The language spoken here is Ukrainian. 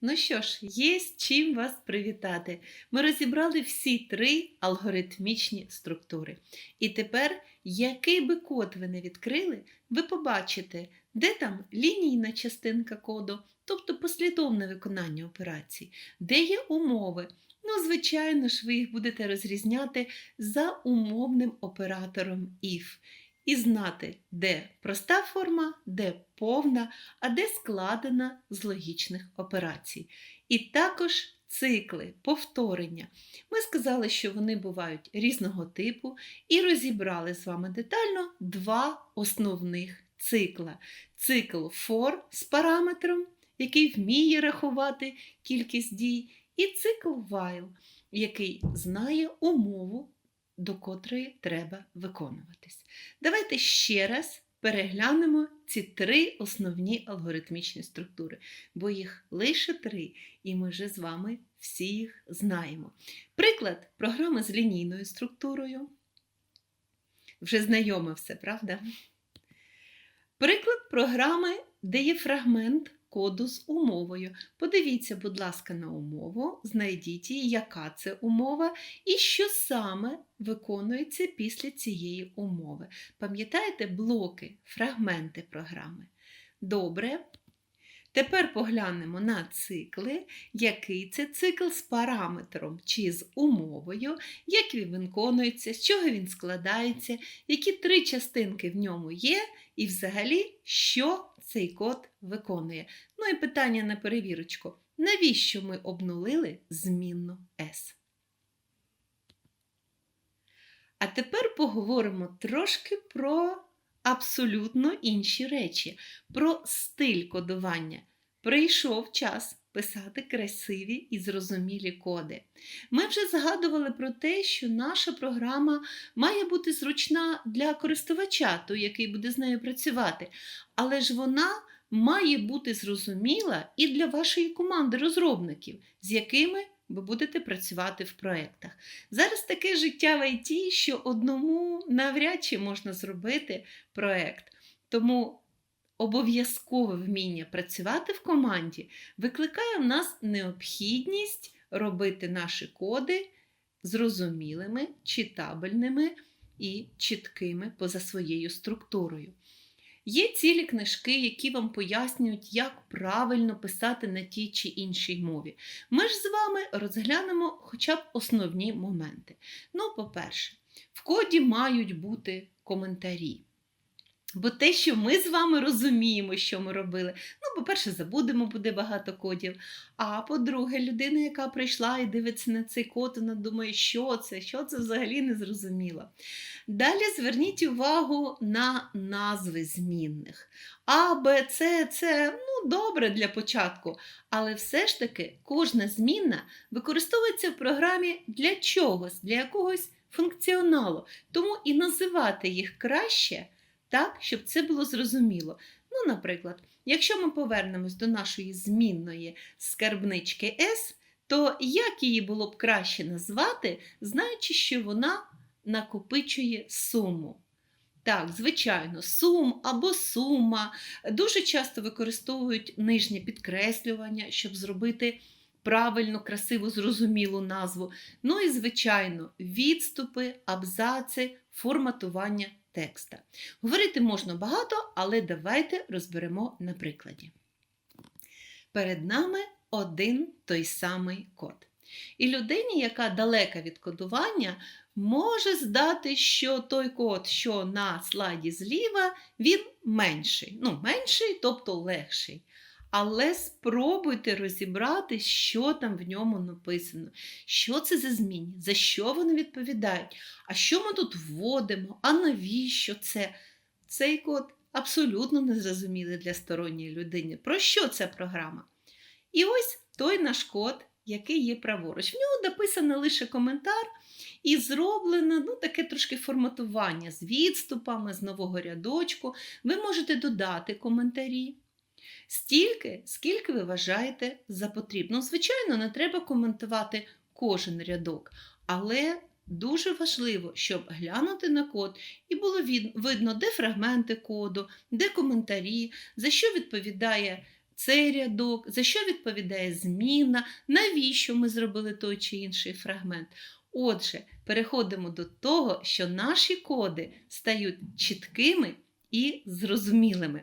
Ну що ж, є з чим вас привітати. Ми розібрали всі три алгоритмічні структури. І тепер, який би код ви не відкрили, ви побачите, де там лінійна частинка коду, тобто послідовне виконання операцій, де є умови. Ну, звичайно ж, ви їх будете розрізняти за умовним оператором if. І знати, де проста форма, де повна, а де складена з логічних операцій. І також цикли, повторення. Ми сказали, що вони бувають різного типу, і розібрали з вами детально два основних цикла. Цикл for з параметром, який вміє рахувати кількість дій, і цикл while, який знає умову, до котрої треба виконуватись. Давайте ще раз переглянемо ці три основні алгоритмічні структури, бо їх лише три, і ми вже з вами всі їх знаємо. Приклад програми з лінійною структурою. Вже знайоме все, правда? Приклад програми, де є фрагмент коду з умовою. Подивіться, будь ласка, на умову, знайдіть її, яка це умова, і що саме виконується після цієї умови. Пам'ятаєте блоки, фрагменти програми? Добре. Тепер поглянемо на цикли, який це цикл з параметром чи з умовою, як він виконується, з чого він складається, які три частинки в ньому є, і взагалі, що цей код виконує. Ну і питання на перевірочку. Навіщо ми обнулили змінну S? А тепер поговоримо трошки про абсолютно інші речі, про стиль кодування. Прийшов час писати красиві і зрозумілі коди. Ми вже згадували про те, що наша програма має бути зручна для користувача, той, який буде з нею працювати, але ж вона має бути зрозуміла і для вашої команди розробників, з якими ви будете працювати в проєктах. Зараз таке життя в ІТ, що одному навряд чи можна зробити проєкт. Тому обов'язкове вміння працювати в команді викликає в нас необхідність робити наші коди зрозумілими, читабельними і чіткими поза своєю структурою. Є цілі книжки, які вам пояснюють, як правильно писати на тій чи іншій мові. Ми ж з вами розглянемо хоча б основні моменти. Ну, по-перше, в коді мають бути коментарі. Бо те, що ми з вами розуміємо, що ми робили, ну, по-перше, забудемо, буде багато кодів. А по-друге, людина, яка прийшла і дивиться на цей код, вона думає, що це, що це взагалі не зрозуміло. Далі зверніть увагу на назви змінних. А, Б, С, С, ну, добре для початку. Але все ж таки кожна змінна використовується в програмі для чогось, для якогось функціоналу. Тому і називати їх краще так, щоб це було зрозуміло. Ну, наприклад, якщо ми повернемось до нашої змінної скарбнички S, то як її було б краще назвати, знаючи, що вона накопичує суму? Так, звичайно, сум або сума. Дуже часто використовують нижнє підкреслювання, щоб зробити правильну, красиву, зрозумілу назву. Ну і, звичайно, відступи, абзаци, форматування текста. Говорити можна багато, але давайте розберемо на прикладі. Перед нами один той самий код. І людині, яка далека від кодування, може здати, що той код, що на слайді зліва, він менший. Ну, менший, тобто легший. Але спробуйте розібрати, що там в ньому написано, що це за зміни, за що вони відповідають, а що ми тут вводимо, а навіщо це? Цей код абсолютно незрозумілий для сторонньої людини. Про що ця програма? І ось той наш код, який є праворуч. В нього написано лише коментар і зроблено ну, таке трошки форматування з відступами, з нового рядочку. Ви можете додати коментарі. Стільки, скільки ви вважаєте за потрібно. Звичайно, не треба коментувати кожен рядок, але дуже важливо, щоб глянути на код і було видно, де фрагменти коду, де коментарі, за що відповідає цей рядок, за що відповідає зміна, навіщо ми зробили той чи інший фрагмент. Отже, переходимо до того, що наші коди стають чіткими і зрозумілими.